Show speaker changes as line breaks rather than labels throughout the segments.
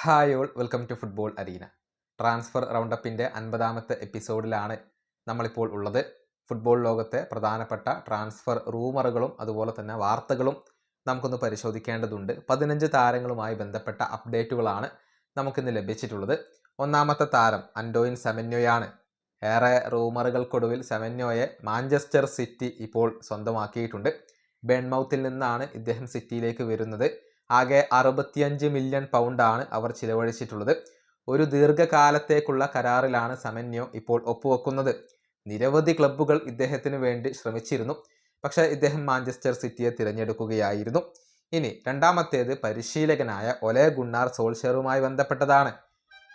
Hi all welcome to football arena. Transfer റൗണ്ടപ്പിന്റെ അൻപതാമത്തെ എപ്പിസോഡിലാണ് നമ്മളിപ്പോൾ ഉള്ളത്. ഫുട്ബോൾ ലോകത്തെ പ്രധാനപ്പെട്ട ട്രാൻസ്ഫർ റൂമറുകളും അതുപോലെ തന്നെ വാർത്തകളും നമുക്കൊന്ന് പരിശോധിക്കേണ്ടതുണ്ട്. പതിനഞ്ച് താരങ്ങളുമായി ബന്ധപ്പെട്ട അപ്ഡേറ്റുകളാണ് നമുക്കിന്ന് ലഭിച്ചിട്ടുള്ളത്. ഒന്നാമത്തെ താരം അൻഡോയിൻ സെമന്യോയാണ്. ഏറെ റൂമറുകൾക്കൊടുവിൽ സെമന്യോയെ മാഞ്ചസ്റ്റർ സിറ്റി ഇപ്പോൾ സ്വന്തമാക്കിയിട്ടുണ്ട്. ബെൺമൗത്തിൽ നിന്നാണ് ഇദ്ദേഹം സിറ്റിയിലേക്ക് വരുന്നത്. ആകെ അറുപത്തിയഞ്ച് മില്യൺ പൗണ്ടാണ് അവർ ചിലവഴിച്ചിട്ടുള്ളത്. ഒരു ദീർഘകാലത്തേക്കുള്ള കരാറിലാണ് സമന്യോ ഇപ്പോൾ ഒപ്പുവെക്കുന്നത്. നിരവധി ക്ലബ്ബുകൾ ഇദ്ദേഹത്തിന് വേണ്ടി ശ്രമിച്ചിരുന്നു. പക്ഷേ ഇദ്ദേഹം മാഞ്ചസ്റ്റർ സിറ്റിയെ തിരഞ്ഞെടുക്കുകയായിരുന്നു. ഇനി രണ്ടാമത്തേത് പരിശീലകനായ ഒലെ ഗുണ്ണാർ സോൾഷറുമായി ബന്ധപ്പെട്ടതാണ്.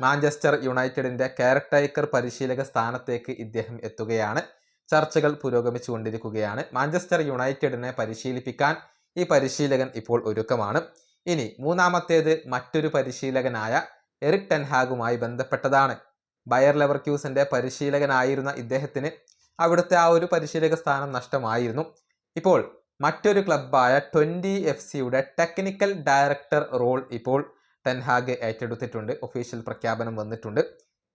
മാഞ്ചസ്റ്റർ യുണൈറ്റഡിന്റെ കെയർടേക്കർ പരിശീലക സ്ഥാനത്തേക്ക് ഇദ്ദേഹം എത്തുകയാണ്. ചർച്ചകൾ പുരോഗമിച്ചുകൊണ്ടിരിക്കുകയാണ്. മാഞ്ചസ്റ്റർ യുണൈറ്റഡിനെ പരിശീലിപ്പിക്കാൻ ഈ പരിശീലകൻ ഇപ്പോൾ ഒരുക്കമാണ്. ഇനി മൂന്നാമത്തേത് മറ്റൊരു പരിശീലകനായ എറിക് ടെൻഹാഗുമായി ബന്ധപ്പെട്ടതാണ്. ബയർ ലെവർ ക്യൂസിന്റെ പരിശീലകനായിരുന്ന ഇദ്ദേഹത്തിന് അവിടുത്തെ ആ ഒരു പരിശീലക സ്ഥാനം നഷ്ടമായിരുന്നു. ഇപ്പോൾ മറ്റൊരു ക്ലബ്ബായ ട്വന്റി എഫ് സിയുടെ ടെക്നിക്കൽ ഡയറക്ടർ റോൾ ഇപ്പോൾ ടെൻഹാഗ് ഏറ്റെടുത്തിട്ടുണ്ട്. ഒഫീഷ്യൽ പ്രഖ്യാപനം വന്നിട്ടുണ്ട്.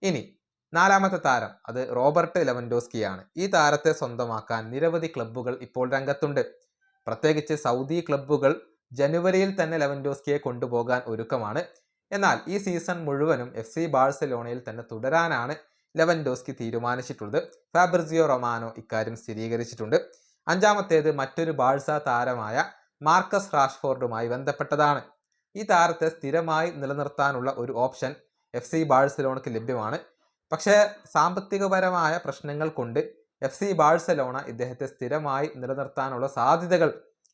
ഇനി നാലാമത്തെ താരം അത് റോബർട്ട് ലെവൻഡോസ്കിയാണ്. ഈ താരത്തെ സ്വന്തമാക്കാൻ നിരവധി ക്ലബ്ബുകൾ ഇപ്പോൾ രംഗത്തുണ്ട്. പ്രത്യേകിച്ച് സൗദി ക്ലബ്ബുകൾ ജനുവരിയിൽ തന്നെ ലെവൻഡോസ്കിയെ കൊണ്ടുപോകാൻ ഒരുക്കമാണ്. എന്നാൽ ഈ സീസൺ മുഴുവനും എഫ് സി ബാഴ്സലോണയിൽ തന്നെ തുടരാനാണ് ലെവൻഡോസ്കി തീരുമാനിച്ചിട്ടുള്ളത്. ഫാബ്രിസിയോ റൊമാനോ ഇക്കാര്യം സ്ഥിരീകരിച്ചിട്ടുണ്ട്. അഞ്ചാമത്തേത് മറ്റൊരു ബാഴ്സ താരമായ മാർക്കസ് റാഷ്ഫോർഡുമായി ബന്ധപ്പെട്ടതാണ്. ഈ താരത്തെ സ്ഥിരമായി നിലനിർത്താനുള്ള ഒരു ഓപ്ഷൻ എഫ് സി ബാഴ്സലോണയ്ക്ക് ലഭ്യമാണ്. പക്ഷേ സാമ്പത്തികപരമായ പ്രശ്നങ്ങൾ കൊണ്ട് എഫ് സി ബാഴ്സലോണ ഇദ്ദേഹത്തെ സ്ഥിരമായി നിലനിർത്താനുള്ള സാധ്യതകൾ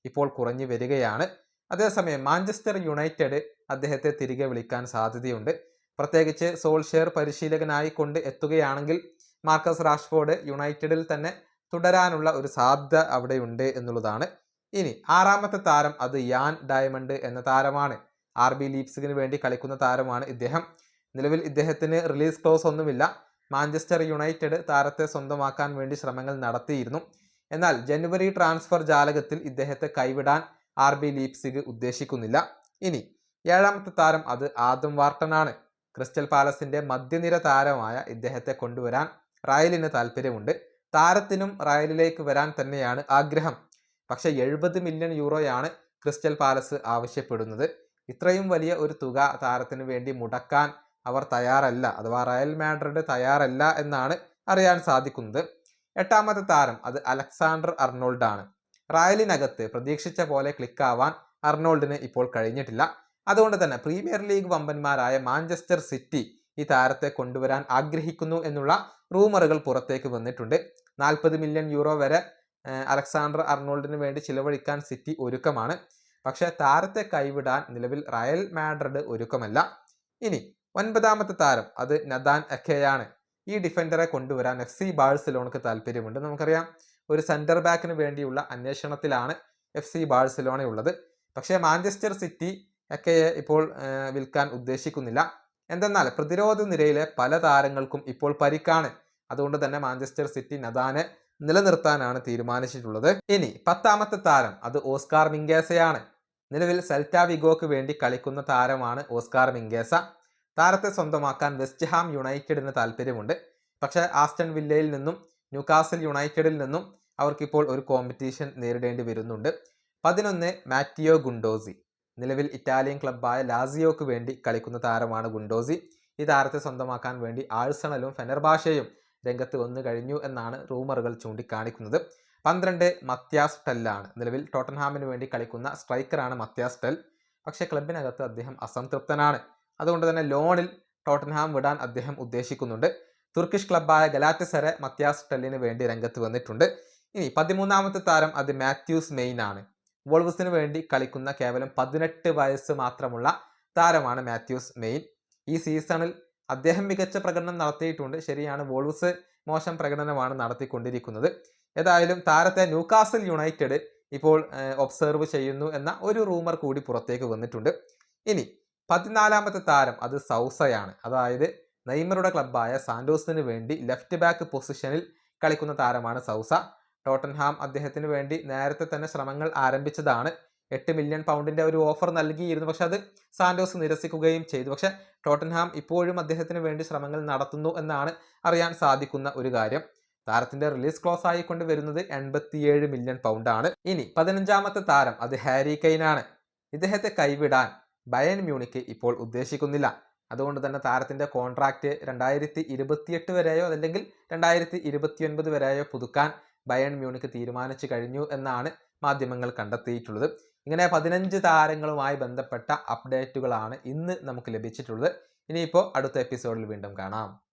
ഇപ്പോൾ കുറഞ്ഞു വരികയാണ്. അതേസമയം മാഞ്ചസ്റ്റർ യുണൈറ്റഡ് അദ്ദേഹത്തെ തിരികെ വിളിക്കാൻ സാധ്യതയുണ്ട്. പ്രത്യേകിച്ച് സോൾഷെയർ പരിശീലകനായി കൊണ്ട് എത്തുകയാണെങ്കിൽ മാർക്കസ് റാഷ്ഫോർഡ് യുണൈറ്റഡിൽ തന്നെ തുടരാനുള്ള ഒരു സാധ്യത അവിടെയുണ്ട് എന്നുള്ളതാണ്. ഇനി ആറാമത്തെ താരം അത് യാൻ ഡയമണ്ട് എന്ന താരമാണ്. ആർ ബി ലീപ്സിന് വേണ്ടി കളിക്കുന്ന താരമാണ് ഇദ്ദേഹം. നിലവിൽ ഇദ്ദേഹത്തിന് റിലീസ് ക്ലോസ് ഒന്നുമില്ല. മാഞ്ചസ്റ്റർ യുണൈറ്റഡ് താരത്തെ സ്വന്തമാക്കാൻ വേണ്ടി ശ്രമങ്ങൾ നടത്തിയിരുന്നു. എന്നാൽ ജനുവരി ട്രാൻസ്ഫർ ജാലകത്തിൽ ഇദ്ദേഹത്തെ കൈവിടാൻ ആർ ബി ലീപ്സിഗ് ഉദ്ദേശിക്കുന്നില്ല. ഇനി ഏഴാമത്തെ താരം അത് ആദം വാർട്ടനാണ്. ക്രിസ്റ്റൽ പാലസിന്റെ മധ്യനിര താരമായ ഇദ്ദേഹത്തെ കൊണ്ടുവരാൻ റയലിന് താല്പര്യമുണ്ട് താരത്തിനും റയലിലേക്ക് വരാൻ തന്നെയാണ് ആഗ്രഹം. പക്ഷേ എഴുപത് മില്യൺ യൂറോയാണ് ക്രിസ്റ്റൽ പാലസ് ആവശ്യപ്പെടുന്നത്. ഇത്രയും വലിയ ഒരു തുക താരത്തിന് വേണ്ടി മുടക്കാൻ അവർ തയ്യാറല്ല അഥവാ റയൽ മാഡ്രിഡ് തയ്യാറല്ല എന്നാണ് അറിയാൻ സാധിക്കുന്നത്. എട്ടാമത്തെ താരം അത് അലക്സാണ്ടർ അർണോൾഡ് ആണ് റയലിനകത്ത് പ്രതീക്ഷിച്ച പോലെ ക്ലിക്കാവാൻ അർണോൾഡിന് ഇപ്പോൾ കഴിഞ്ഞിട്ടില്ല. അതുകൊണ്ട് തന്നെ പ്രീമിയർ ലീഗ് വമ്പന്മാരായ മാഞ്ചസ്റ്റർ സിറ്റി ഈ താരത്തെ കൊണ്ടുവരാൻ ആഗ്രഹിക്കുന്നു എന്നുള്ള റൂമറുകൾ പുറത്തേക്ക് വന്നിട്ടുണ്ട്. നാൽപ്പത് മില്യൺ യൂറോ വരെ അലക്സാണ്ടർ അർണോൾഡിന് വേണ്ടി ചിലവഴിക്കാൻ സിറ്റി ഒരുക്കമാണ്. പക്ഷേ താരത്തെ കൈവിടാൻ നിലവിൽ റയൽ മാഡ്രിഡ് ഒരുക്കമല്ല. ഇനി ഒൻപതാമത്തെ താരം അത് നദാൻ അഖേയാണ്. ഈ ഡിഫൻഡറെ കൊണ്ടുവരാൻ എഫ് സി ബാഴ്സലോണക്ക് താല്പര്യമുണ്ട്. നമുക്കറിയാം ഒരു സെന്റർ ബാക്കിന് വേണ്ടിയുള്ള അന്വേഷണത്തിലാണ് എഫ് സി ബാഴ്സലോണ ഉള്ളത് പക്ഷേ മാഞ്ചസ്റ്റർ സിറ്റി ഒക്കെയെ ഇപ്പോൾ വിൽക്കാൻ ഉദ്ദേശിക്കുന്നില്ല. എന്തെന്നാൽ പ്രതിരോധ നിരയിലെ പല താരങ്ങൾക്കും ഇപ്പോൾ പരിക്കാണ്. അതുകൊണ്ട് തന്നെ മാഞ്ചസ്റ്റർ സിറ്റി നദാനെ നിലനിർത്താനാണ് തീരുമാനിച്ചിട്ടുള്ളത്. ഇനി പത്താമത്തെ താരം അത് ഓസ്കാർ മിങ്കേസയാണ് നിലവിൽ സെൽറ്റ വിഗോക്ക് വേണ്ടി കളിക്കുന്ന താരമാണ് ഓസ്കാർ മിങ്കേസ താരത്തെ സ്വന്തമാക്കാൻ വെസ്റ്റ് ഹാം യുണൈറ്റഡിന് താല്പര്യമുണ്ട്. പക്ഷേ ആസ്റ്റൺ വില്ലയിൽ നിന്നും ന്യൂകാസൽ യുണൈറ്റഡിൽ നിന്നും അവർക്കിപ്പോൾ ഒരു കോമ്പറ്റീഷൻ നേരിടേണ്ടി വരുന്നുണ്ട്. പതിനൊന്ന് മാറ്റിയോ ഗുണ്ടോസി നിലവിൽ ഇറ്റാലിയൻ ക്ലബ്ബായ ലാസിയോക്ക് വേണ്ടി കളിക്കുന്ന താരമാണ് ഗുണ്ടോസി ഈ താരത്തെ സ്വന്തമാക്കാൻ വേണ്ടി ആഴ്സണലും ഫെനർബാഷയും രംഗത്ത് വന്നു കഴിഞ്ഞു എന്നാണ് റൂമറുകൾ ചൂണ്ടിക്കാണിക്കുന്നത്. പന്ത്രണ്ട് മത്യാസ് ടെല്ലാണ് നിലവിൽ ടോട്ടൻഹാമിന് വേണ്ടി കളിക്കുന്ന സ്ട്രൈക്കറാണ് മത്യാസ് ടെൽ പക്ഷേ ക്ലബിനകത്ത് അദ്ദേഹം അസംതൃപ്തനാണ്. അതുകൊണ്ട് തന്നെ ലോണിൽ ടോട്ടൻഹാം വിടാൻ അദ്ദേഹം ഉദ്ദേശിക്കുന്നുണ്ട്. തുർക്കിഷ് ക്ലബ്ബായ ഗലാറ്റസറെ മത്യാസ് ടെല്ലിന് വേണ്ടി രംഗത്ത് വന്നിട്ടുണ്ട്. ഇനി പതിമൂന്നാമത്തെ താരം അത് മാത്യൂസ് മെയിൻ ആണ്. വോൾവസിന് വേണ്ടി കളിക്കുന്ന കേവലം പതിനെട്ട് വയസ്സ് മാത്രമുള്ള താരമാണ് മാത്യൂസ് മെയിൻ. ഈ സീസണിൽ അദ്ദേഹം മികച്ച പ്രകടനം നടത്തിയിട്ടുണ്ട്. ശരിയാണ് വോൾവസ് മോശം പ്രകടനമാണ് നടത്തിക്കൊണ്ടിരിക്കുന്നത്. ഏതായാലും താരത്തെ ന്യൂകാസൽ യുണൈറ്റഡ് ഇപ്പോൾ ഒബ്സർവ് ചെയ്യുന്നു എന്ന ഒരു റൂമർ കൂടി പുറത്തേക്ക് വന്നിട്ടുണ്ട്. ഇനി പതിനാലാമത്തെ താരം അത് സൗസയാണ്. അതായത് നെയ്മറുടെ ക്ലബ്ബായ സാന്റോസിന് വേണ്ടി ലെഫ്റ്റ് ബാക്ക് പൊസിഷനിൽ കളിക്കുന്ന താരമാണ് സൗസ. ടോട്ടൻഹാം അദ്ദേഹത്തിന് വേണ്ടി നേരത്തെ തന്നെ ശ്രമങ്ങൾ ആരംഭിച്ചതാണ്. എട്ട് മില്യൺ പൗണ്ടിന്റെ ഒരു ഓഫർ നൽകിയിരുന്നു. പക്ഷെ അത് സാന്റോസ് നിരസിക്കുകയും ചെയ്തു. പക്ഷെ ടോട്ടൻഹാം ഇപ്പോഴും അദ്ദേഹത്തിന് വേണ്ടി ശ്രമങ്ങൾ നടത്തുന്നു എന്നാണ് അറിയാൻ സാധിക്കുന്ന ഒരു കാര്യം. താരത്തിന്റെ റിലീസ് ക്ലോസ് ആയിക്കൊണ്ട് വരുന്നത് എൺപത്തിയേഴ് മില്യൺ പൗണ്ടാണ് ഇനി പതിനഞ്ചാമത്തെ താരം അത് ഹാരി കെയ്നാണ് ഇദ്ദേഹത്തെ കൈവിടാൻ ബയൻ മ്യൂണിക്ക് ഇപ്പോൾ ഉദ്ദേശിക്കുന്നില്ല. അതുകൊണ്ട് തന്നെ താരത്തിന്റെ കോൺട്രാക്റ്റ് രണ്ടായിരത്തി ഇരുപത്തിയെട്ട് വരെയോ അല്ലെങ്കിൽ രണ്ടായിരത്തി ഇരുപത്തിയൊൻപത് വരെയോ പുതുക്കാൻ ബയൺ മ്യൂണിക്ക് തീരുമാനിച്ചു കഴിഞ്ഞു എന്നാണ് മാധ്യമങ്ങൾ കണ്ടെത്തിയിട്ടുള്ളത്. ഇങ്ങനെ പതിനഞ്ച് താരങ്ങളുമായി ബന്ധപ്പെട്ട അപ്ഡേറ്റുകളാണ് ഇന്ന് നമുക്ക് ലഭിച്ചിട്ടുള്ളത്. ഇനിയിപ്പോൾ അടുത്ത എപ്പിസോഡിൽ വീണ്ടും കാണാം.